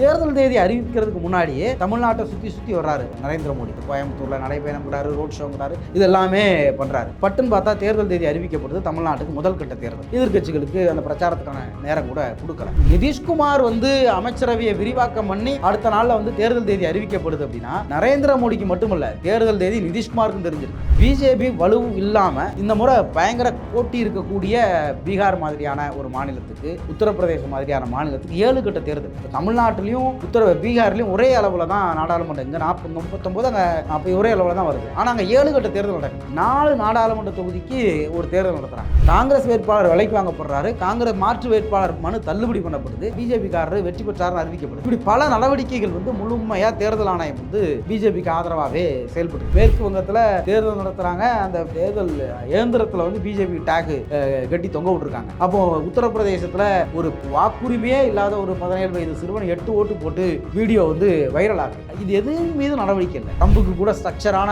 தேர்தல் தேதி அறிவிக்கிறதுக்கு முன்னாடியே தமிழ்நாட்டை சுற்றி சுற்றி வர்றாரு. நரேந்திர மோடி. கோயம்புத்தூரில் நடைபயணம்ங்கிறாரு ரோட் ஷோங்கிறாரு இது எல்லாமே பண்ணுறாரு பட்டுன்னு பார்த்தா தேர்தல் தேதி அறிவிக்கப்படுது தமிழ்நாட்டுக்கு முதல் கட்ட தேர்தல். எதிர்க்கட்சிகளுக்கு அந்த பிரச்சாரத்துக்கான நேரம் கூட கொடுக்கல. நிதிஷ்குமார் வந்து அமைச்சரவையை விரிவாக்கம் பண்ணி அடுத்த நாளில் வந்து தேர்தல் தேதி அறிவிக்கப்படுது அப்படின்னா நரேந்திர மோடிக்கு மட்டுமல்ல தேர்தல் தேதி நிதிஷ்குமாருக்கும் தெரிஞ்சிருக்கு. பிஜேபி வலு இல்லாமல் இந்த முறை பயங்கர போட்டி இருக்கக்கூடிய பீகார் மாதிரியான ஒரு மாநிலத்துக்கு உத்தரப்பிரதேசம் மாதிரியான மாநிலத்துக்கு ஏழு கட்ட தேர்தல். தமிழ்நாட்டில் அசாம்லேயும் உத்தர பீகார்லேயும் ஒரே அளவில் தான் நாடாளுமன்றம். இங்கே நாற்பது முப்பத்தொம்போது அங்கே நாற்பது ஒரே அளவில் தான் வருது. ஆனால் அங்கே ஏழு கட்ட தேர்தல் நடக்குது. நாலு நாடாளுமன்ற தொகுதிக்கு ஒரு தேர்தல் நடத்துகிறாங்க காங்கிரஸ் வேட்பாளர் விலைக்கு வாங்கப்படுறாரு. காங்கிரஸ் மாற்று வேட்பாளர் மனு தள்ளுபடி பண்ணப்படுது. பிஜேபிக்காரர் வெற்றி பெற்றார்னு அறிவிக்கப்படுது. இப்படி பல நடவடிக்கைகள் வந்து முழுமையாக தேர்தல் ஆணையம் வந்து பிஜேபிக்கு ஆதரவாகவே செயல்பட்டு மேற்கு வங்கத்தில் தேர்தல் நடத்துகிறாங்க அந்த தேர்தல் இயந்திரத்தில் வந்து பிஜேபி டேக்கு கட்டி தொங்க விட்டுருக்காங்க. அப்போ உத்தரப்பிரதேசத்தில் ஒரு வாக்குரிமையே இல்லாத ஒரு பதினேழு வயது சிறுவன் எட்டு ஓட்டு போட்டு வீடியோ வந்து வைரல் ஆகுது இது எது மீது நடவடிக்கை இல்லை. ட்ரம்புக்கு கூட ஸ்ட்ரக்சரான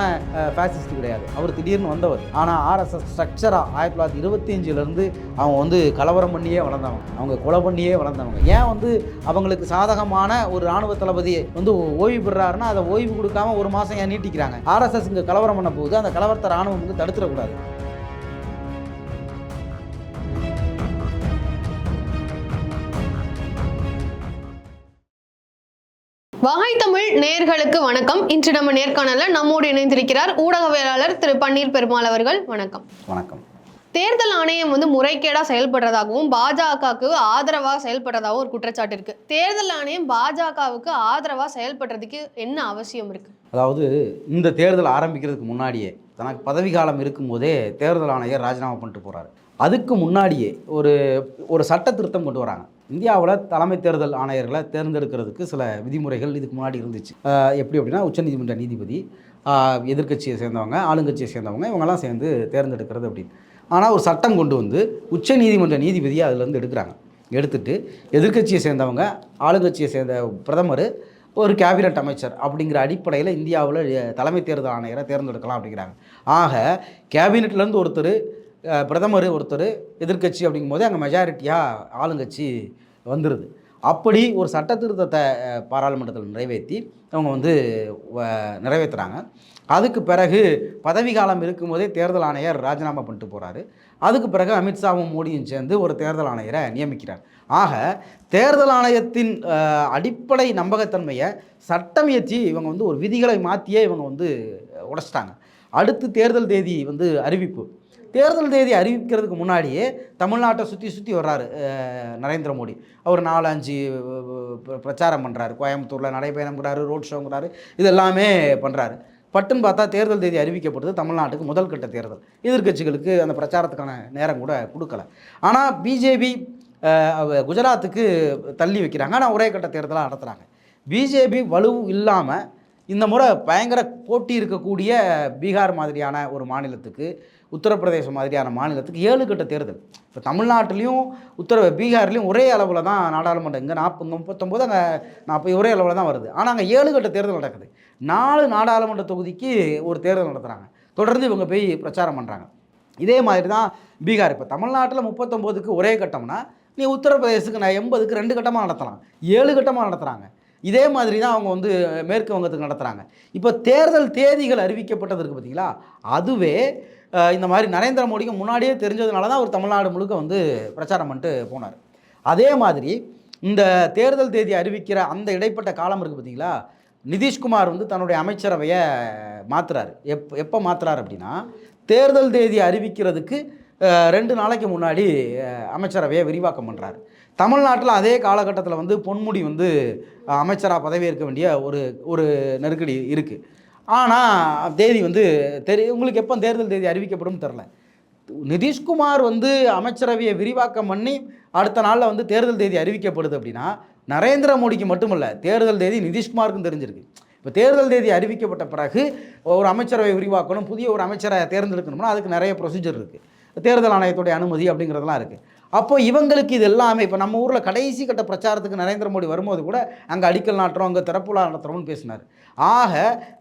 ஃபேசிஸ்ட் கிடையாது. அவர் திடீர்னு வந்தவர். ஆனால் ஆர்எஸ்எஸ் ஸ்ட்ரக்சராக ஆயிரத்தி தொள்ளாயிரத்தி இருபத்தி அஞ்சுலேருந்து அவங்க வந்து கலவரம் பண்ணியே வளர்ந்தவங்க. அவங்க கொலை பண்ணியே வளர்ந்தவங்க. ஏன் வந்து அவங்களுக்கு சாதகமான ஒரு ராணுவ தளபதி வந்து ஓய்வு பெறாருன்னா அதை ஓய்வு கொடுக்காம ஒரு மாதம் ஏன் நீட்டிக்கிறாங்க? ஆர்எஸ்எஸ் இங்கே கலவரம் பண்ண போகுது அந்த கலவரத்தை ராணுவம் வந்து தடுத்துடக்கூடாது. வகை தமிழ் நேர்களுக்கு வணக்கம். இன்று நம்ம நேர்காணல்ல நம்மோடு இணைந்திருக்கிறார் ஊடகவியலாளர் திரு பன்னீர் பெருமாள் அவர்கள். வணக்கம். வணக்கம். தேர்தல் ஆணையம் வந்து முறைகேடா செயல்படுறதாகவும் பாஜகவுக்கு ஆதரவா செயல்படுறதாகவும் ஒரு குற்றச்சாட்டு இருக்கு. தேர்தல் ஆணையம் பாஜகவுக்கு ஆதரவா செயல்படுறதுக்கு என்ன அவசியம் இருக்கு? அதாவது இந்த தேர்தல் ஆரம்பிக்கிறதுக்கு முன்னாடியே தனக்கு பதவி காலம் இருக்கும்போதே தேர்தல் ஆணையர் ராஜினாமா பண்ணிட்டு போகிறாரு அதுக்கு முன்னாடியே ஒரு ஒரு சட்ட திருத்தம் கொண்டு வராங்க. இந்தியாவில் தலைமை தேர்தல் ஆணையர்களை தேர்ந்தெடுக்கிறதுக்கு சில விதிமுறைகள் இதுக்கு முன்னாடி இருந்துச்சு. எப்படி அப்படின்னா உச்சநீதிமன்ற நீதிபதி எதிர்கட்சியை எதிர்க்கட்சியை சேர்ந்தவங்க ஆளுங்கட்சியை சேர்ந்தவங்க இவங்கெல்லாம் சேர்ந்து தேர்ந்தெடுக்கிறது அப்படின்னு. ஆனால் ஒரு சட்டம் கொண்டு வந்து உச்ச நீதிமன்ற நீதிபதியை அதுலேருந்து எடுக்கிறாங்க. எடுத்துட்டு எதிர்க்கட்சியை சேர்ந்தவங்க ஆளுங்கட்சியை சேர்ந்த பிரதமர் ஒரு கேபினட் அமைச்சர் அப்படிங்கிற அடிப்படையில் இந்தியாவில் தலைமை தேர்தல் ஆணையரை தேர்ந்தெடுக்கலாம் அப்படிங்கிறாங்க. ஆக கேபினெட்லேருந்து ஒருத்தர் பிரதமர் ஒருத்தர் எதிர்க்கட்சி அப்படிங்கும் போது அங்கே மெஜாரிட்டியாக ஆளுங்கட்சி வந்துடுது அப்படி ஒரு சட்ட திருத்தத்தை பாராளுமன்றத்தில் நிறைவேற்றி அவங்க வந்து வ- நிறைவேற்றுறாங்க அதுக்கு பிறகு பதவி காலம் இருக்கும்போதே தேர்தல் ஆணையர் ராஜினாமா பண்ணிட்டு போகிறாரு அதுக்கு பிறகு அமித்ஷாவும் மோடியும் சேர்ந்து ஒரு தேர்தல் ஆணையரை நியமிக்கிறார். ஆக தேர்தல் ஆணையத்தின் அடிப்படை நம்பகத்தன்மையை சட்டம் இயற்றி இவங்க வந்து ஒரு விதிகளை மாற்றியே இவங்க வந்து உடைச்சிட்டாங்க. அடுத்து தேர்தல் தேதி வந்து அறிவிப்பு. தேர்தல் தேதி அறிவிக்கிறதுக்கு முன்னாடியே தமிழ்நாட்டை சுற்றி சுற்றி வர்றாரு நரேந்திர மோடி. அவர் நாலு அஞ்சு பிரச்சாரம் பண்ணுறாரு கோயம்புத்தூரில் நடைபயணம்ங்கிறாரு ரோட் ஷோங்கிறாரு இது எல்லாமே பண்ணுறாரு பட்டுன்னு பார்த்தா தேர்தல் தேதி அறிவிக்கப்படுது தமிழ்நாட்டுக்கு முதல் கட்ட தேர்தல். எதிர்க்கட்சிகளுக்கு அந்த பிரச்சாரத்துக்கான நேரம் கூட கொடுக்கல. ஆனால் பிஜேபி குஜராத்துக்கு தள்ளி வைக்கிறாங்க. ஆனால் ஒரே கட்ட தேர்தலாக நடத்துகிறாங்க பிஜேபி வலு இல்லாமல் இந்த முறை பயங்கர போட்டி இருக்கக்கூடிய பீகார் மாதிரியான ஒரு மாநிலத்துக்கு உத்தரப்பிரதேசம் மாதிரியான மாநிலத்துக்கு ஏழு கட்ட தேர்தல். இப்போ தமிழ்நாட்டிலையும் உத்தர பீகார்லேயும் ஒரே அளவில் தான் நாடாளுமன்றம் இங்கே நாற்பது முப்பத்தொம்போது அங்கே நாற்பது ஒரே அளவில் தான் வருது. ஆனால் அங்கே ஏழு கட்ட தேர்தல் நடக்குது. நாலு நாடாளுமன்ற தொகுதிக்கு ஒரு தேர்தல் நடத்துகிறாங்க தொடர்ந்து இவங்க போய் பிரச்சாரம் பண்ணுறாங்க இதே மாதிரி தான் பீகார். இப்போ தமிழ்நாட்டில் முப்பத்தொம்போதுக்கு ஒரே கட்டம்னா நீ உத்தரப்பிரதேசத்துக்கு நான் எண்பதுக்கு ரெண்டு கட்டமாக நடத்தலாம். ஏழு கட்டமாக நடத்துகிறாங்க இதே மாதிரி தான் அவங்க வந்து மேற்கு வங்கத்துக்கு நடத்துகிறாங்க இப்போ தேர்தல் தேதிகள் அறிவிக்கப்பட்டது இருக்குது பார்த்தீங்களா அதுவே இந்த மாதிரி நரேந்திர மோடிக்கு முன்னாடியே தெரிஞ்சதுனால தான் அவர் தமிழ்நாடு முழுக்க வந்து பிரச்சாரம் பண்ணிட்டு போனார். அதே மாதிரி இந்த தேர்தல் தேதி அறிவிக்கிற அந்த இடைப்பட்ட காலம் இருக்குது பார்த்தீங்களா? நிதிஷ்குமார் வந்து தன்னுடைய அமைச்சரவையை மாற்றுறாரு எப் எப்போ மாற்றுறாரு அப்படின்னா தேர்தல் தேதி அறிவிக்கிறதுக்கு ரெண்டு நாளைக்கு முன்னாடி அமைச்சரவையை விரிவாக்கம் பண்ணுறாரு தமிழ்நாட்டில் அதே காலகட்டத்தில் வந்து பொன்முடி வந்து அமைச்சராக பதவியேற்க வேண்டிய ஒரு ஒரு நெருக்கடி இருக்குது ஆனால் தேதி வந்து தெரி உங்களுக்கு எப்போ தேர்தல் தேதி அறிவிக்கப்படும் தெரில. நிதிஷ்குமார் வந்து அமைச்சரவையை விரிவாக்கம் பண்ணி அடுத்த நாளில் வந்து தேர்தல் தேதி அறிவிக்கப்படுது அப்படின்னா நரேந்திர மோடிக்கு மட்டுமல்ல தேர்தல் தேதி நிதிஷ்குமாருக்கும் தெரிஞ்சிருக்கு. இப்போ தேர்தல் தேதி அறிவிக்கப்பட்ட பிறகு ஒரு அமைச்சரவை விரிவாக்கணும் புதிய ஒரு அமைச்சரை தேர்ந்தெடுக்கணும்னா அதுக்கு நிறைய ப்ரொசீஜர் இருக்குது தேர்தல் ஆணையத்துடைய அனுமதி அப்படிங்கிறதெல்லாம் இருக்குது அப்போ இவங்களுக்கு இது எல்லாமே இப்போ நம்ம ஊரில் கடைசி கட்ட பிரச்சாரத்துக்கு நரேந்திர மோடி வரும்போது கூட அங்கே அடிக்கல் நாட்டுறோம் அங்கே திறப்புலா நடத்துகிறோம்னு பேசினார். ஆக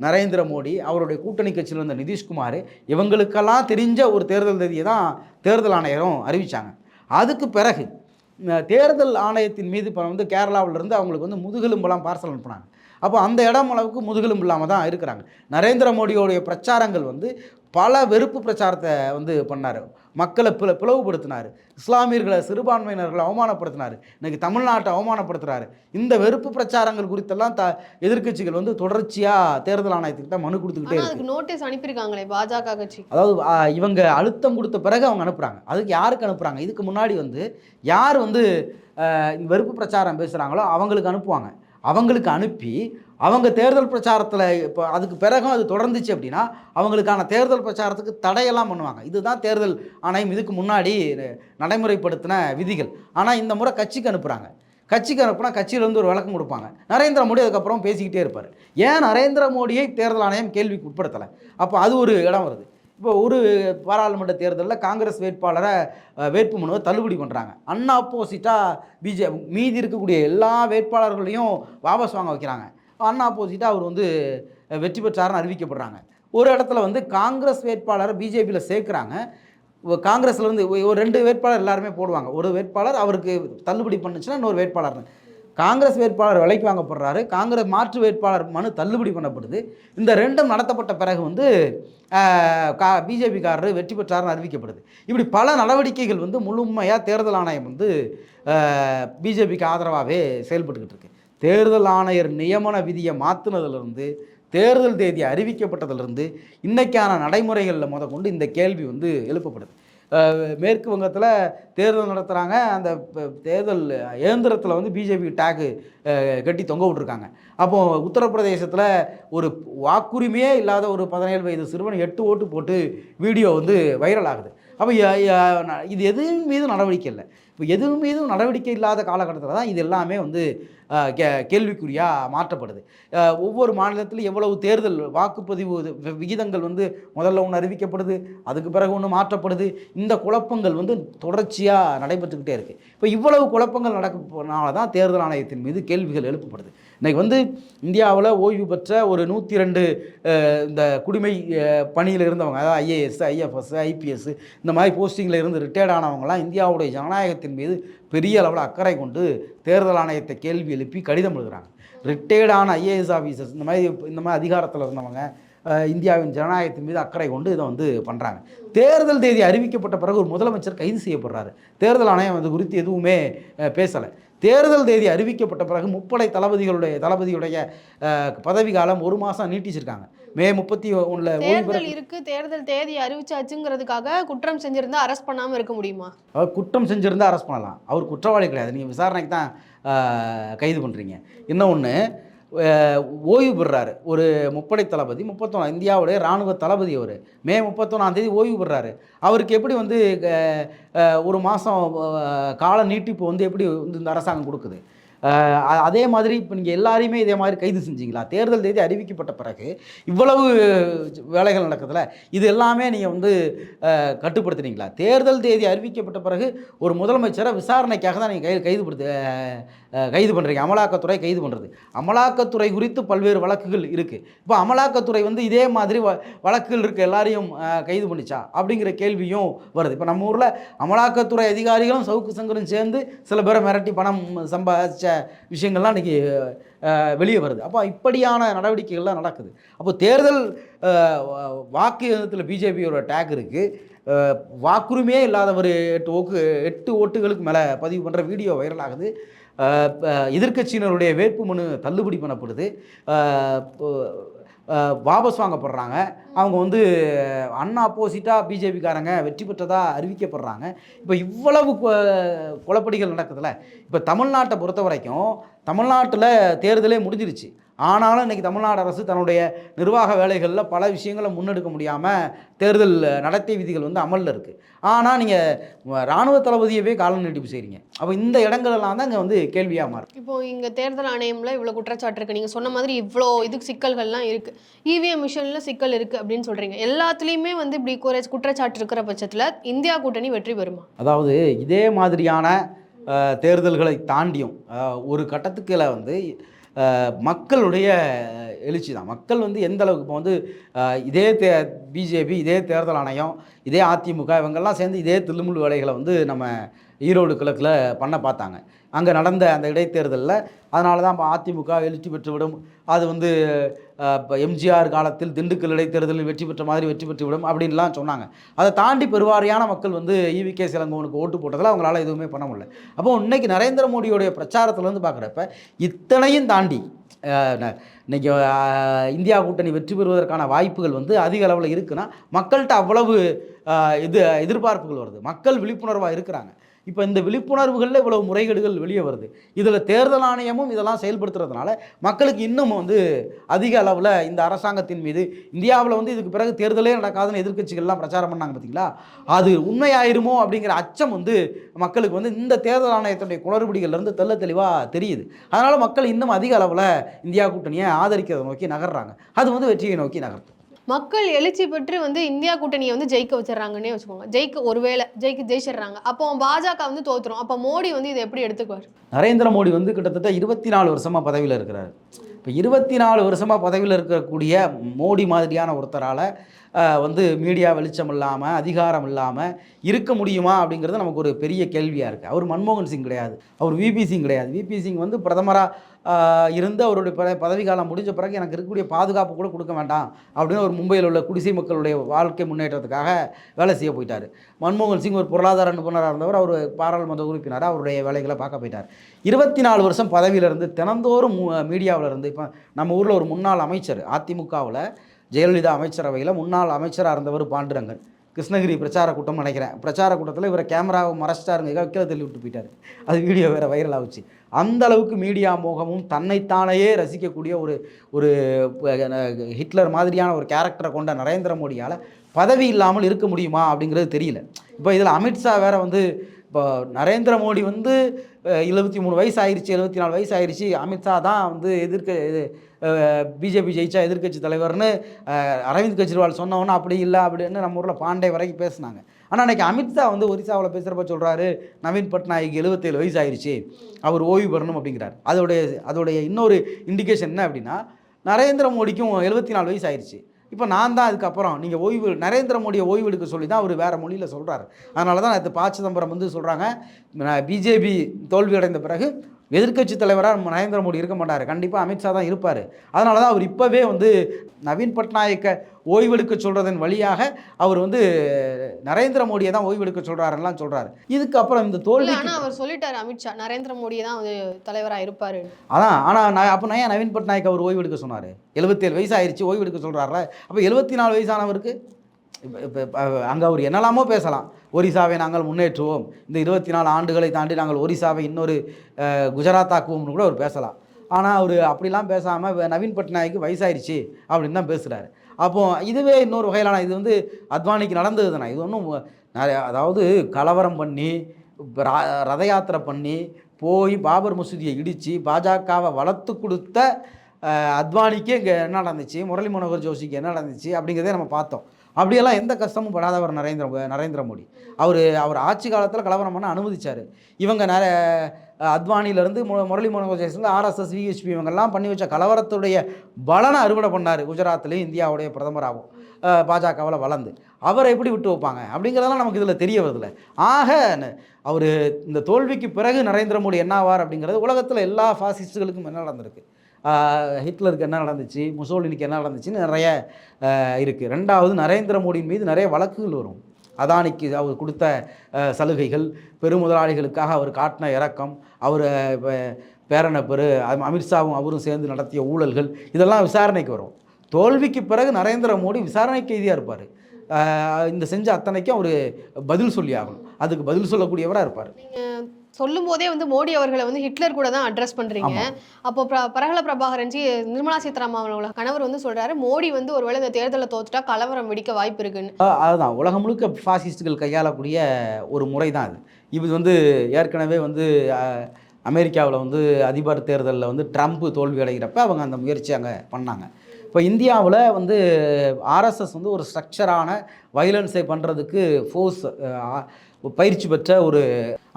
நரேந்திர மோடி அவருடைய கூட்டணி கட்சியில் இருந்த நிதிஷ்குமார் இவங்களுக்கெல்லாம் தெரிஞ்ச ஒரு தேர்தல் தேதியை தான் தேர்தல் ஆணையரும் அறிவித்தாங்க அதுக்கு பிறகு தேர்தல் ஆணையத்தின் மீது இப்போ வந்து கேரளாவிலேருந்து அவங்களுக்கு வந்து முதுகெலும்பெல்லாம் பார்சல் அனுப்புனாங்க. அப்போ அந்த இடம் அளவுக்கு முதுகெலும்பு இல்லாமல் தான் இருக்கிறாங்க. நரேந்திர மோடியோடைய பிரச்சாரங்கள் வந்து பல வெறுப்பு பிரச்சாரத்தை வந்து பண்ணார். மக்களை பிள பிளவுபடுத்தினார். இஸ்லாமியர்களை சிறுபான்மையினர்களை அவமானப்படுத்தினார். இன்னைக்கு தமிழ்நாட்டை அவமானப்படுத்துறாரு. இந்த வெறுப்பு பிரச்சாரங்கள் குறித்தெல்லாம் த எதிர்க்கட்சிகள் வந்து தொடர்ச்சியாக தேர்தல் ஆணையத்துக்கிட்ட மனு கொடுத்துக்கிட்டே இருக்கு. நோட்டீஸ் அனுப்பியிருக்காங்களே பாஜக கட்சி. அதாவது இவங்க அழுத்தம் கொடுத்த பிறகு அவங்க அனுப்புகிறாங்க அதுக்கு யாருக்கு அனுப்புகிறாங்க இதுக்கு முன்னாடி வந்து யார் வந்து வெறுப்பு பிரச்சாரம் பேசுகிறாங்களோ அவங்களுக்கு அனுப்புவாங்க. அவங்களுக்கு அனுப்பி அவங்க தேர்தல் பிரச்சாரத்தில் இப்போ அதுக்கு பிறகும் அது தொடர்ந்துச்சு அப்படின்னா அவங்களுக்கான தேர்தல் பிரச்சாரத்துக்கு தடையெல்லாம் பண்ணுவாங்க. இதுதான் தேர்தல் ஆணையம் இதுக்கு முன்னாடி நடைமுறைப்படுத்தின விதிகள். ஆனால் இந்த முறை கட்சிக்கு அனுப்புகிறாங்க கட்சிக்கு அனுப்புனா கட்சியிலேருந்து ஒரு விளக்கம் கொடுப்பாங்க. நரேந்திர மோடி அதுக்கப்புறம் பேசிக்கிட்டே இருப்பார். ஏன் நரேந்திர மோடியை தேர்தல் ஆணையம் கேள்விக்கு உட்படுத்தலை? அப்போ அது ஒரு இடம் வருது. இப்போ ஒரு பாராளுமன்ற தேர்தலில் காங்கிரஸ் வேட்பாளரை வேட்புமனுவை தள்ளுபடி பண்ணுறாங்க அண்ணா அப்போசிட்டாக பிஜே மீதி இருக்கக்கூடிய எல்லா வேட்பாளர்களையும் வாபஸ் வாங்க வைக்கிறாங்க. அண்ணா ஆப்போசிட்டாக அவர் வந்து வெற்றி பெற்றாருன்னு அறிவிக்கப்படுறாங்க. ஒரு இடத்துல வந்து காங்கிரஸ் வேட்பாளரை பிஜேபியில் சேர்க்குறாங்க. காங்கிரஸில் வந்து ஒரு ரெண்டு வேட்பாளர் எல்லாருமே போடுவாங்க. ஒரு வேட்பாளர் அவருக்கு தள்ளுபடி பண்ணுச்சுன்னா இன்னொரு வேட்பாளர் காங்கிரஸ் வேட்பாளர் விலைக்கு வாங்கப்படுறாரு. காங்கிரஸ் மாற்று வேட்பாளர் மனு தள்ளுபடி பண்ணப்படுது. இந்த ரெண்டும் நடத்தப்பட்ட பிறகு வந்து கா பிஜேபிக்காரர் வெற்றி பெற்றாருன்னு அறிவிக்கப்படுது. இப்படி பல நடவடிக்கைகள் வந்து முழுமையாக தேர்தல் ஆணையம் வந்து பிஜேபிக்கு ஆதரவாகவே செயல்பட்டுக்கிட்டு இருக்கு. தேர்தல் ஆணையர் நியமன விதியை மாற்றினதுலேருந்து தேர்தல் தேதி அறிவிக்கப்பட்டதுலேருந்து இன்றைக்கான நடைமுறைகளில் முத கொண்டு இந்த கேள்வி வந்து எழுப்பப்படுது. மேற்கு வங்கத்தில் தேர்தல் நடத்துகிறாங்க அந்த தேர்தல் இயந்திரத்தில் வந்து பிஜேபி டேகு கட்டி தொங்க விட்ருக்காங்க அப்போது உத்தரப்பிரதேசத்தில் ஒரு வாக்குரிமையே இல்லாத ஒரு பதினேழு வயது சிறுவன் எட்டு ஓட்டு போட்டு வீடியோ வந்து வைரல் ஆகுது. அப்போ இது எதுவும் மீதும் நடவடிக்கை இல்லை. இப்போ எதுவும் மீதும் நடவடிக்கை இல்லாத காலகட்டத்தில் தான் இது எல்லாமே வந்து கே கேள்விக்குறியாக மாற்றப்படுது. ஒவ்வொரு மாநிலத்திலும் எவ்வளவு தேர்தல் வாக்குப்பதிவு விகிதங்கள் வந்து முதல்ல ஒன்று அறிவிக்கப்படுது அதுக்கு பிறகு ஒன்று மாற்றப்படுது. இந்த குழப்பங்கள் வந்து தொடர்ச்சியாக நடைபெற்றுக்கிட்டே இருக்குது இப்போ இவ்வளவு குழப்பங்கள் நடக்கிறதுனால தான் தேர்தல் ஆணையத்தின் மீது கேள்விகள் எழுப்பப்படுது. இன்றைக்கி வந்து இந்தியாவில் ஓய்வு பெற்ற ஒரு நூற்றி ரெண்டு இந்த குடிமை பணியில் இருந்தவங்க அதாவது ஐஏஎஸ் ஐஎஃப்எஸ் ஐபிஎஸ் இந்த மாதிரி போஸ்டிங்கில் இருந்து ரிட்டையர்ட் ஆனவங்கலாம் இந்தியாவுடைய ஜனநாயகத்தின் மீது பெரிய அளவில் அக்கறை கொண்டு தேர்தல் ஆணையத்தை கேள்வி எழுப்பி கடிதம் எழுதுகிறாங்க ரிட்டையர்டான ஐஏஎஸ் ஆஃபீஸர்ஸ் இந்த மாதிரி இந்த மாதிரி அதிகாரத்தில் இருந்தவங்க இந்தியாவின் ஜனநாயகத்தின் மீது அக்கறை கொண்டு இதை வந்து பண்ணுறாங்க தேர்தல் தேதி அறிவிக்கப்பட்ட பிறகு ஒரு முதலமைச்சர் கைது செய்யப்படுறாரு. தேர்தல் ஆணையம் அது குறித்து எதுவுமே பேசலை. தேர்தல் தேதி அறிவிக்கப்பட்ட பிறகு முப்படை தளபதிகளுடைய தளபதியுடைய பதவி காலம் ஒரு மாதம் நீட்டிச்சிருக்காங்க. மே முப்பத்தி ஒன்றில் தேர்தல் இருக்கு தேர்தல் தேதி அறிவிச்சாச்சுங்கிறதுக்காக குற்றம் செஞ்சிருந்தா அரெஸ்ட் பண்ணாம இருக்க முடியுமா? அவர் குற்றம் செஞ்சிருந்தா அரெஸ்ட் பண்ணலாம். அவர் குற்றவாளி கிடையாது. நீங்கள் விசாரணைக்கு தான் கைது பண்ணுறீங்க இன்னொன்று ஓய்வு பெறாரு. ஒரு முப்படை தளபதி முப்பத்தொன்று இந்தியாவுடைய இராணுவ தளபதி அவர். மே முப்பத்தொன்னாந்தேதி ஓய்வு பெறாரு. அவருக்கு எப்படி வந்து ஒரு மாதம் கால நீட்டிப்பு வந்து எப்படி வந்து இந்த அரசாங்கம் கொடுக்குது? அதே மாதிரி இப்போ நீங்கள் எல்லாரையுமே இதே மாதிரி கைது செஞ்சீங்களா? தேர்தல் தேதி அறிவிக்கப்பட்ட பிறகு இவ்வளவு வேலைகள் நடக்குதுல்ல இது எல்லாமே நீங்கள் வந்து கட்டுப்படுத்துனீங்களா? தேர்தல் தேதி அறிவிக்கப்பட்ட பிறகு ஒரு முதலமைச்சரை விசாரணைக்காக தான் நீங்கள் கைது கைதுபடுத்து கைது பண்ணுறீங்க அமலாக்கத்துறை கைது பண்ணுறது அமலாக்கத்துறை குறித்து பல்வேறு வழக்குகள் இருக்குது இப்போ அமலாக்கத்துறை வந்து இதே மாதிரி வ வழக்குகள் இருக்குது எல்லாரையும் கைது பண்ணிச்சா? அப்படிங்கிற கேள்வியும் வருது. இப்போ நம்ம ஊரில் அமலாக்கத்துறை அதிகாரிகளும் சவுக்கு சங்கரும் சேர்ந்து சில பேரை மிரட்டி பணம் சம்பாதிச்ச விஷயங்கள்லாம் இன்றைக்கி வெளியே வருது. அப்போ இப்படியான நடவடிக்கைகள்லாம் நடக்குது. அப்போ தேர்தல் வாக்கு எதிரத்தில் பிஜேபியோட டேக் இருக்குது வாக்குரிமையே இல்லாத ஒரு எட்டு ஓக்கு எட்டு ஓட்டுகளுக்கு மேலே பதிவு பண்ணுற வீடியோ வைரல் ஆகுது. எதிர்கட்சியினருடைய எதிர்க்கட்சியினருடைய வேட்புமனு தள்ளுபடி பண்ணப்படுது. வாபஸ் வாங்கப்படுறாங்க. அவங்க வந்து அண்ணா அப்போசிட்டாக பிஜேபிக்காரங்க வெற்றி பெற்றதாக அறிவிக்கப்படுறாங்க. இப்போ இவ்வளவு கொ- குழப்படிகள் நடக்குதுல்ல. இப்போ தமிழ்நாட்டை பொறுத்த வரைக்கும் தமிழ்நாட்டில் தேர்தலே முடிஞ்சிருச்சு. ஆனாலும் இன்றைக்கி தமிழ்நாடு அரசு தன்னுடைய நிர்வாக வேலைகளில் பல விஷயங்களை முன்னெடுக்க முடியாமல் தேர்தல் நடத்தை விதிகள் வந்து அமலில் இருக்குது ஆனால் நீங்கள் இராணுவ தளபதியவே கால நீட்டிப்பு செய்கிறீங்க அப்போ இந்த இடங்களெல்லாம் தான் இங்கே வந்து கேள்வியாக மாறும். இப்போ இங்க தேர்தல் ஆணையம்ல இவ்வளவு குற்றச்சாட்டு இருக்கு. நீங்க சொன்ன மாதிரி இவ்வளோ இதுக்கு சிக்கல்கள்லாம் இருக்கு. இவிஎம் மிஷின்ல சிக்கல் இருக்கு அப்படின்னு சொல்றீங்க. எல்லாத்துலயுமே வந்து இப்படி குறை குற்றச்சாட்டு இருக்கிற பட்சத்துல இந்தியா கூட்டணி வெற்றி பெறுமா? அதாவது இதே மாதிரியான தேர்தல்களை தாண்டியும் ஒரு கட்டத்துக்குல வந்து மக்களுடைய எழுச்சி தான். மக்கள் வந்து எந்த அளவுக்கு இப்போ வந்து இதே தே பிஜேபி இதே தேர்தல் ஆணையம் இதே அதிமுக இவங்கெல்லாம் சேர்ந்து இதே தில்லுமுல் வேலைகளை வந்து நம்ம ஈரோடு கிழக்கில் பண்ண பார்த்தாங்க. அங்கே நடந்த அந்த இடைத்தேர்தலில் அதனால தான் இப்போ அதிமுக எழுச்சி பெற்றுவிடும் அது வந்து இப்போ எம்ஜிஆர் காலத்தில் திண்டுக்கல் இடைத்தேர்தலில் வெற்றி பெற்ற மாதிரி வெற்றி பெற்றுவிடும் அப்படின்லாம் சொன்னாங்க. அதை தாண்டி பெருவாரியான மக்கள் வந்து ஈவி கே. சிலங்கோவனுக்கு ஓட்டு போட்டதில் அவங்களால எதுவுமே பண்ண முடியல. அப்போ இன்னைக்கு நரேந்திர மோடியோடைய பிரச்சாரத்துலேருந்து பார்க்குறப்ப இத்தனையும் தாண்டி இன்றைக்கி இந்தியா கூட்டணி வெற்றி பெறுவதற்கான வாய்ப்புகள் வந்து அதிக அளவில் இருக்குன்னா மக்கள்கிட்ட அவ்வளவு இது எதிர்பார்ப்புகள் வருது. மக்கள் விழிப்புணர்வாக இருக்கிறாங்க. இப்போ இந்த விழிப்புணர்வுகளில் இவ்வளவு முறைகேடுகள் வெளியே வருது. இதில் தேர்தல் ஆணையமும் இதெல்லாம் செயல்படுத்துறதுனால மக்களுக்கு இன்னும் வந்து அதிக அளவில் இந்த அரசாங்கத்தின் மீது இந்தியாவில் வந்து இதுக்கு பிறகு தேர்தலே நடக்காதுன்னு எதிர்கட்சிகள்லாம் பிரச்சாரம் பண்ணாங்க பார்த்தீங்களா? அது உண்மையாயிருமோ அப்படிங்கிற அச்சம் வந்து மக்களுக்கு வந்து இந்த தேர்தல் ஆணையத்தினுடைய குளறுபடிகள்லேருந்து தெள்ள தெளிவாக தெரியுது. அதனால் மக்கள் இன்னும் அதிக அளவில் இந்தியா கூட்டணியை ஆதரிக்கிறத நோக்கி நகர்றாங்க. அது வந்து வெற்றியை நோக்கி நகர்த்தும். மக்கள் எழுச்சி பெற்று வந்து இந்தியா கூட்டணியை வந்து ஜெயிக்க வச்சிடறாங்கன்னே வச்சுக்கோங்க. ஜெயிக்க ஒருவேளை ஜெயிக்க ஜெயிச்சிடுறாங்க. அப்போ பாஜக வந்து தோத்துரும். அப்போ மோடி வந்து இதை எப்படி எடுத்துக்குவார்? நரேந்திர மோடி வந்து கிட்டத்தட்ட இருபத்தி நாலு வருஷமாக பதவியில் இருக்கிறார். இப்போ இருபத்தி நாலு வருஷமாக பதவியில் இருக்கக்கூடிய மோடி மாதிரியான ஒருத்தரால் வந்து மீடியா வெளிச்சம் இல்லாமல் அதிகாரம் இல்லாமல் இருக்க முடியுமா அப்படிங்கிறது நமக்கு ஒரு பெரிய கேள்வியாக இருக்குது அவர் மன்மோகன் சிங் கிடையாது. அவர் விபி சிங் கிடையாது. விபி சிங் வந்து பிரதமராக இருந்து அவருடைய ப- பதவி காலம் முடிஞ்ச பிறகு எனக்கு இருக்கக்கூடிய பாதுகாப்பு கூட கொடுக்க வேண்டாம் அப்படின்னு ஒரு மும்பையில் உள்ள குடிசை மக்களுடைய வாழ்க்கை முன்னேற்றத்துக்காக வேலை செய்ய போயிட்டார். மன்மோகன் சிங் ஒரு பொருளாதார நிபுணராக இருந்தவர் அவர் பாராளுமன்ற உறுப்பினராக அவருடைய வேலைகளை பார்க்க போயிட்டார். இருபத்தி நாலு வருஷம் பதவியிலிருந்து தினந்தோறும் மீடியாவில் இருந்து இப்போ நம்ம ஊரில் ஒரு முன்னாள் அமைச்சர் அதிமுகவில் ஜெயலலிதா அமைச்சரவையில் முன்னாள் அமைச்சராக இருந்தவர் பாண்டுரங்கன். கிருஷ்ணகிரி பிரச்சார கூட்டம் நினைக்கிறேன். பிரச்சார கூட்டத்தில் இவரை கேமராவை மறைச்சிட்டாருங்க. கீழே தள்ளி விட்டு போயிட்டார். அது வீடியோ வேறு வைரல் ஆகுச்சு அந்த அளவுக்கு மீடியா மோகமும் தன்னைத்தானையே ரசிக்கக்கூடிய ஒரு ஒரு ஹிட்லர் மாதிரியான ஒரு கேரக்டரை கொண்ட நரேந்திர மோடியால் பதவி இல்லாமல் இருக்க முடியுமா அப்படிங்கிறது தெரியல. இப்போ இதில் அமித்ஷா வேறு வந்து இப்போ நரேந்திர மோடி வந்து எழுபத்தி மூணு வயசு ஆயிடுச்சு எழுபத்தி நாலு வயசு ஆயிடுச்சு அமித்ஷா தான் வந்து எதிர்க்க இது பிஜேபி ஜெயிச்சா எதிர்க்கட்சி தலைவர்னு அரவிந்த் கெஜ்ரிவால் சொன்னவொன்னே அப்படி இல்லை அப்படின்னு நம்ம ஊரில் பாண்டே வரைக்கும் பேசுனாங்க. ஆனால் அன்றைக்கி அமித்ஷா வந்து ஒரிசாவில் பேசுகிறப்ப சொல்கிறாரு நவீன் பட்நாயக் எழுபத்தேழு வயசு ஆயிடுச்சு அவர் ஓய்வு பெறணும் அப்படிங்கிறார். அதோடைய அதோடைய இன்னொரு இண்டிகேஷன் என்ன அப்படின்னா நரேந்திர மோடிக்கும் எழுபத்தி நாலு வயசு ஆயிடுச்சு இப்போ நான் தான் அதுக்கப்புறம் நீங்கள் ஓய்வு நரேந்திர மோடியை ஓய்வு எடுக்க சொல்லி தான் அவர் வேறு மொழியில் சொல்கிறாரு அதனால தான் அது பா. சிதம்பரம் வந்து சொல்கிறாங்க பிஜேபி தோல்வி அடைந்த பிறகு எதிர்க்கட்சி தலைவராக நரேந்திர மோடி இருக்க மாட்டார். கண்டிப்பாக அமித்ஷா தான் இருப்பார். அதனால தான் அவர் இப்போவே வந்து நவீன் பட்நாயக்கை ஓய்வெடுக்க சொல்கிறதன் வழியாக அவர் வந்து நரேந்திர மோடியை தான் ஓய்வெடுக்க சொல்கிறாருலாம் சொல்கிறாரு இதுக்கப்புறம் இந்த தோல்வி அவர் சொல்லிட்டாரு அமித்ஷா நரேந்திர மோடி தான் வந்து தலைவரா இருப்பாரு. அதான் ஆனால் நான் அப்போ நான் ஏன் நவீன் பட்நாயக் அவர் ஓய்வு எடுக்க சொன்னார். எழுபத்தேழு வயசு ஆயிருச்சு ஓய்வு எடுக்க சொல்கிறாருல அப்போ எழுபத்தி நாலு வயசானவருக்கு இப்போ இப்போ அங்கே அவர் என்னெல்லாமோ பேசலாம். ஒரிசாவை நாங்கள் முன்னேற்றுவோம். இந்த இருபத்தி நாலு ஆண்டுகளை தாண்டி நாங்கள் ஒரிசாவை இன்னொரு குஜராத்தாக்குவோம்னு குஜராத் கூட அவர் பேசலாம். ஆனால் அவர் அப்படிலாம் பேசாமல் நவீன் பட்நாயக்கு வயசாயிருச்சு அப்படின்னு தான் பேசுகிறாரு அப்போ இதுவே இன்னொரு வகையிலான இது வந்து அத்வானிக்கு நடந்தது தானே இது ஒன்றும் நிறைய அதாவது கலவரம் பண்ணி ரா- ரத யாத்திரை பண்ணி போய் பாபர் மசூதியை இடித்து பாஜகவை வளர்த்து கொடுத்த அத்வானிக்கு இங்கே என்ன நடந்துச்சு? முரளி மனோகர் ஜோஷிக்கு என்ன நடந்துச்சு? அப்படிங்கிறதே நம்ம பார்த்தோம். அப்படியெல்லாம் எந்த கஷ்டமும் படாதவர் நரேந்திர மோ- நரேந்திர மோடி. அவர் அவர் ஆட்சி காலத்தில் கலவரம் பண்ண அனுமதிச்சார். இவங்க நிறைய அத்வானிலேருந்து மு முரளி மனோகர் ஆர்எஸ்எஸ் விஹெச்பி இவங்கெல்லாம் பண்ணி வச்ச கலவரத்துடைய பலனை அறுவடை பண்ணார் குஜராத்லேயும் இந்தியாவுடைய பிரதமராகவும். பாஜகவில் வளர்ந்து. அவரை எப்படி விட்டு வைப்பாங்க? அப்படிங்கிறதெல்லாம் நமக்கு இதில் தெரிய வருதுல்ல. ஆக அவர் இந்த தோல்விக்கு பிறகு நரேந்திர மோடி என்ன ஆவார் அப்படிங்கிறது உலகத்தில் எல்லா ஃபாசிஸ்டுகளுக்கும் என்ன நடந்திருக்கு? ஹிட்லருக்கு என்ன நடந்துச்சு? முசோலினிக்கு என்ன நடந்துச்சுன்னு நிறைய இருக்குது ரெண்டாவது நரேந்திர மோடியின் மீது நிறைய வழக்குகள் வரும். அதானிக்கு அவர் கொடுத்த சலுகைகள் பெருமுதலாளிகளுக்காக அவர் காட்டின இறக்கம் அவர் பேரனை பெரு அமித்ஷாவும் அவரும் சேர்ந்து நடத்திய ஊழல்கள் இதெல்லாம் விசாரணைக்கு வரும். தோல்விக்கு பிறகு நரேந்திர மோடி விசாரணை கைதியாக இருப்பார். இந்த செஞ்ச அத்தனைக்கும் அவர் பதில் சொல்லி ஆகணும். அதுக்கு பதில் சொல்லக்கூடியவராக இருப்பார். சொல்லும் போதே வந்து மோடி அவர்களை வந்து ஹிட்லர் கூட தான் அட்ரஸ் பண்றீங்க. அப்போ பிர- பிரகல பிரபாகரன்ஜி நிர்மலா சீதாராமன் அவங்களோட கணவர் வந்து சொல்றாரு மோடி வந்து ஒருவேளை இந்த தேர்தலை தோத்துட்டா கலவரம் வெடிக்க வாய்ப்பு இருக்குன்னு. அதுதான். உலகம் முழுக்க ஃபாசிஸ்டுகள் கையாளக்கூடிய ஒரு முறை தான் அது. இது வந்து ஏற்கனவே வந்து அமெரிக்காவில் வந்து அதிபர் தேர்தலில் வந்து ட்ரம்ப் தோல்வி அடைகிறப்ப அவங்க அந்த முயற்சி அங்கே பண்ணாங்க. இப்போ இந்தியாவில் வந்து ஆர்எஸ்எஸ் வந்து ஒரு ஸ்ட்ரக்சரான வைலன்ஸை பண்ணுறதுக்கு ஃபோர்ஸ் பயிற்சி பெற்ற ஒரு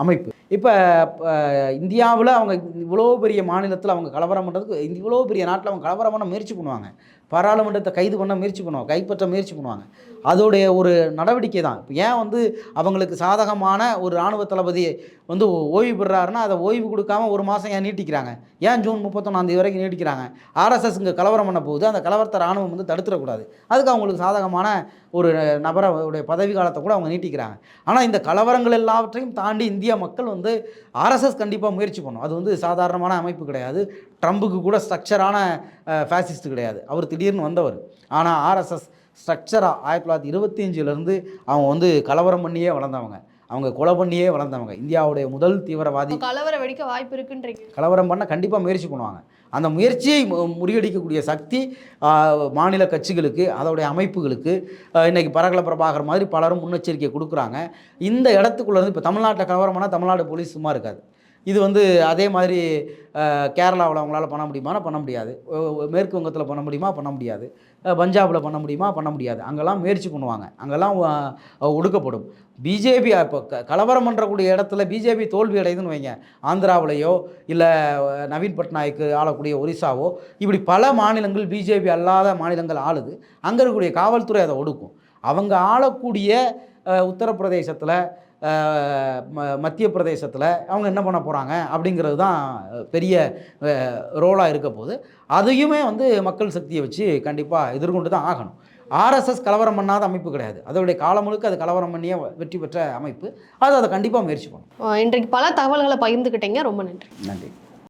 அமைப்பு. இப்போ இந்தியாவில் அவங்க இவ்வளோ பெரிய மாநிலத்தில் அவங்க கலவரம் பண்ணுறதுக்கு இவ்வளோ பெரிய நாட்டில் அவங்க கலவரம் பண்ண முயற்சி பண்ணுவாங்க. பாராளுமன்றத்தை கைது பண்ண முயற்சி பண்ணுவாங்க கைப்பற்ற முயற்சி பண்ணுவாங்க. அதோடைய ஒரு நடவடிக்கை தான். இப்போ ஏன் வந்து அவங்களுக்கு சாதகமான ஒரு இராணுவ தளபதி வந்து ஓய்வு பெறாருன்னா அதை ஓய்வு கொடுக்காம ஒரு மாதம் ஏன் நீட்டிக்கிறாங்க? ஏன் ஜூன் முப்பத்தொன்னாந்தேதி வரைக்கும் நீட்டிக்கிறாங்க? ஆர்எஸ்எஸ் இங்கே கலவரம் பண்ண போகுது. அந்த கலவரத்தை ராணுவம் வந்து தடுத்துடக்கூடாது. அதுக்கு அவங்களுக்கு சாதகமான ஒரு நபரோடைய பதவி காலத்தை கூட அவங்க நீட்டிக்கிறாங்க. ஆனால் இந்த கலவரங்கள் எல்லாவற்றையும் தாண்டி இந்திய மக்கள் வந்து ஆர்எஸ்எஸ் கண்டிப்பாக முயற்சி பண்ணும் அது வந்து சாதாரணமான அமைப்பு கிடையாது. ட்ரம்புக்கு கூட ஸ்ட்ரக்சரான ஃபேசிஸ்ட் கிடையாது. அவர் திடீர்னு வந்தவர். ஆனால் ஆர்எஸ்எஸ் ஸ்ட்ரக்சராக ஆயிரத்தி தொள்ளாயிரத்தி இருபத்தி அஞ்சுலேருந்து அவங்க வந்து கலவரம் பண்ணியே வளர்ந்தவங்க. அவங்க கொலை பண்ணியே வளர்ந்தவங்க. இந்தியாவுடைய முதல் தீவிரவாதி இப்போ கலவரம் வெடிக்க வாய்ப்பு இருக்குன்றீங்க. கலவரம் பண்ண கண்டிப்பாக முயற்சி பண்ணுவாங்க. அந்த முயற்சியை முறியடிக்கக்கூடிய சக்தி மாநில கட்சிகளுக்கு அதோடைய அமைப்புகளுக்கு ஆ, இன்னைக்கு பரகல பிரபாகர் மாதிரி பலரும் முன்னெச்சரிக்கை கொடுக்குறாங்க. இந்த இடத்துக்குள்ள இருந்து இப்போ தமிழ்நாட்டில் கலவரம் பண்ணால் தமிழ்நாடு போலீஸ் சும்மா இருக்காது. இது வந்து அதே மாதிரி கேரளாவில் அவங்களால பண்ண முடியுமானா பண்ண முடியாது. மேற்கு வங்கத்தில் பண்ண முடியுமா? பண்ண முடியாது. பஞ்சாபில் பண்ண முடியுமா? பண்ண முடியாது. அங்கெல்லாம் முயற்சி பண்ணுவாங்க. அங்கெல்லாம் ஒடுக்கப்படும். பிஜேபி இப்போ க- கலவரம் பண்ணுறக்கூடிய இடத்துல பிஜேபி தோல்வி அடையுதுன்னு வைங்க. ஆந்திராவிலையோ இல்லை நவீன் பட்நாயக்கு ஆளக்கூடிய ஒரிசாவோ இப்படி பல மாநிலங்கள் பிஜேபி அல்லாத மாநிலங்கள் ஆளுது. அங்கே இருக்கக்கூடிய காவல்துறை அதை ஒடுக்கும். அவங்க ஆளக்கூடிய உத்தரப்பிரதேசத்தில் மத்திய பிரதேசத்தில் அவங்க என்ன பண்ண போகிறாங்க அப்படிங்கிறது தான் பெரிய ரோலாக இருக்க போது அதையுமே வந்து மக்கள் சக்தியை வச்சு கண்டிப்பாக எதிர்கொண்டு தான் ஆகணும் ஆர்எஸ்எஸ் கலவரம் பண்ணாத அமைப்பு கிடையாது. அதோடைய காலம் முழுக்க அது கலவரம் பண்ணியே வெற்றி பெற்ற அமைப்பு. அது அதை கண்டிப்பாக முயற்சி பண்ணும் இன்றைக்கு பல தகவல்களை பகிர்ந்துக்கிட்டீங்க ரொம்ப நன்றி. நன்றி.